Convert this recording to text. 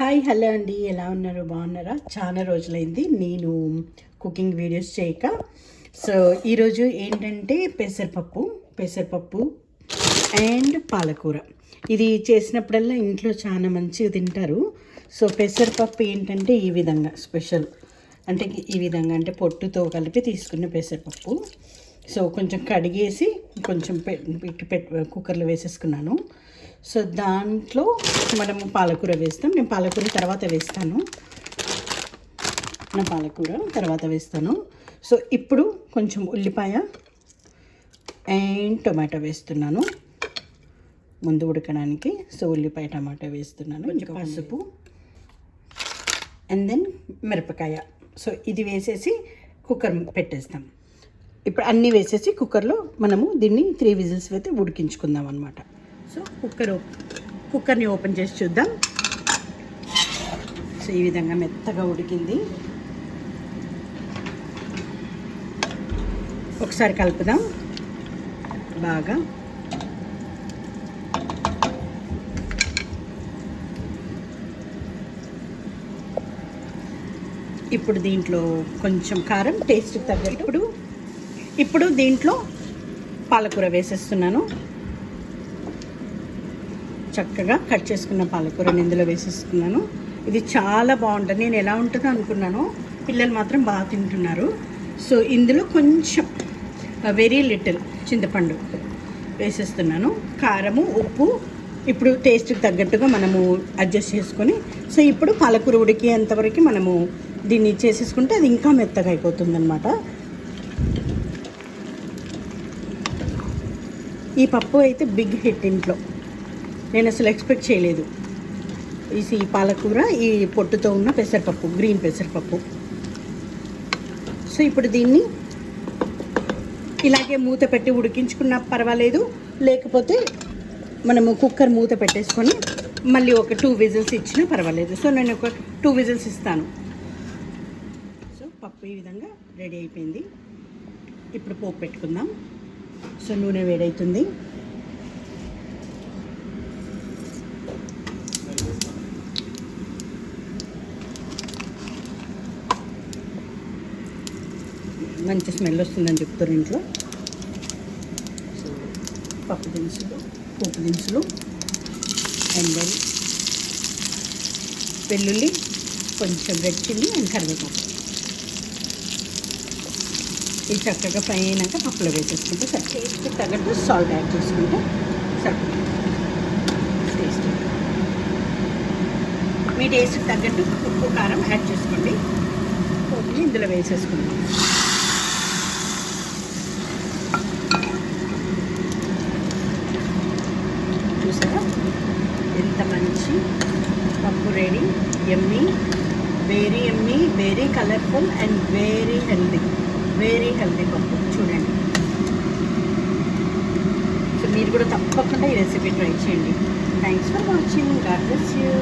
Hi hello అండి. ఎలా ఉన్నారు? బాగున్నారా? చాలా రోజులైంది. నేను కుకింగ్ వీడియోస్ చేయక. సో ఈరోజు ఏంటంటే పెసరపప్పు పెసరపప్పు అండ్ పాలకూర. ఇది చేసినప్పుడల్లా ఇంట్లో చాలా మంచిగా తింటారు. సో పెసరపప్పు ఏంటంటే ఈ విధంగా స్పెషల్. అంటే ఈ విధంగా అంటే పొట్టుతో కలిపి తీసుకున్న పెసరపప్పు. సో కొంచెం కడిగేసి కొంచెం పెట్టి పెట్ కుక్కర్లో వేసేసుకున్నాను. సో దాంట్లో మనము పాలకూర వేస్తాం. నేను పాలకూర తర్వాత వేస్తాను. నా పాలకూర తర్వాత వేస్తాను. సో ఇప్పుడు కొంచెం ఉల్లిపాయ అండ్ టొమాటో వేస్తున్నాను. ముందు ఉడకడానికి. సో ఉల్లిపాయ టమాటో వేస్తున్నాను. కొంచెం పసుపు. అండ్ దెన్ మిరపకాయ. సో ఇది వేసేసి కుక్కర్ పెట్టేస్తాం. ఇప్పుడు అన్నీ వేసేసి కుక్కర్లో మనము దీన్ని త్రీ విజిల్స్ అయితే ఉడికించుకుందాం అనమాట సో కుక్కర్ కుక్కర్ని ఓపెన్ చేసి చూద్దాం. సో ఈ విధంగా మెత్తగా ఉడికింది. ఒకసారి కలుపుదాం. బాగా. ఇప్పుడు దీంట్లో కొంచెం కారం టేస్ట్కి తగ్గట్టు. ఇప్పుడు ఇప్పుడు దీంట్లో పాలకూర వేసేస్తున్నాను. చక్కగా కట్ చేసుకున్న పాలకూరని ఇందులో వేసేసుకున్నాను. ఇది చాలా బాగుంటుంది. నేను ఎలా ఉంటుందో అనుకున్నాను. పిల్లలు మాత్రం బాగా తింటున్నారు. సో ఇందులో కొంచెం వెరీ లిటిల్ చింతపండు వేసేస్తున్నాను. కారము ఉప్పు ఇప్పుడు టేస్ట్కి తగ్గట్టుగా మనము అడ్జస్ట్ చేసుకొని సో ఇప్పుడు పాలకూర ఉడికేంతవరకు మనము దీన్ని చేసేసుకుంటే అది ఇంకా మెత్తగా అయిపోతుంది ఈ పప్పు అయితే బిగ్ హిట్ ఇంట్లో. నేను అసలు ఎక్స్పెక్ట్ చేయలేదు. ఈ పాలకూర ఈ పొట్టుతో ఉన్న పెసరపప్పు గ్రీన్ పెసరపప్పు. సో ఇప్పుడు దీన్ని ఇలాగే మూత పెట్టి ఉడికించుకున్నా పర్వాలేదు. లేకపోతే మనము కుక్కర్ మూత పెట్టేసుకొని మళ్ళీ ఒక టూ విజిల్స్ ఇచ్చినా పర్వాలేదు. సో నేను ఒక టూ విజిల్స్ ఇస్తాను. సో పప్పు ఈ విధంగా రెడీ అయిపోయింది. ఇప్పుడు పోపు పెట్టుకుందాం. సో నూనె వేడవుతుంది మంచి స్మెల్ వస్తుందని చెప్తారు ఇంట్లో. సో పప్పు దినుసులు పోపు దినుసులు అండ్ దెన్ వెల్లుల్లి కొంచెం రెడ్ చిల్లీ అండ్ కరివేపాకు. ఇది చక్కగా ఫ్రై అయినాక పప్పులో వేసేసుకుంటే సరే టేస్ట్ తగ్గట్టు సాల్ట్ యాడ్ చేసుకుంటే సరే టేస్ట్ మీ టేస్ట్కి తగ్గట్టు ఉప్పు కారం యాడ్ చేసుకోండి. పోపుని ఇందులో వేసేసుకుందాం. వచ్చి పప్పు ready yummy very yummy very colourful and very healthy very healthy pappu. చూడండి. సో మీరు కూడా తప్పకుండా ఈ రెసిపీ ట్రై చేయండి. Thanks for watching God bless you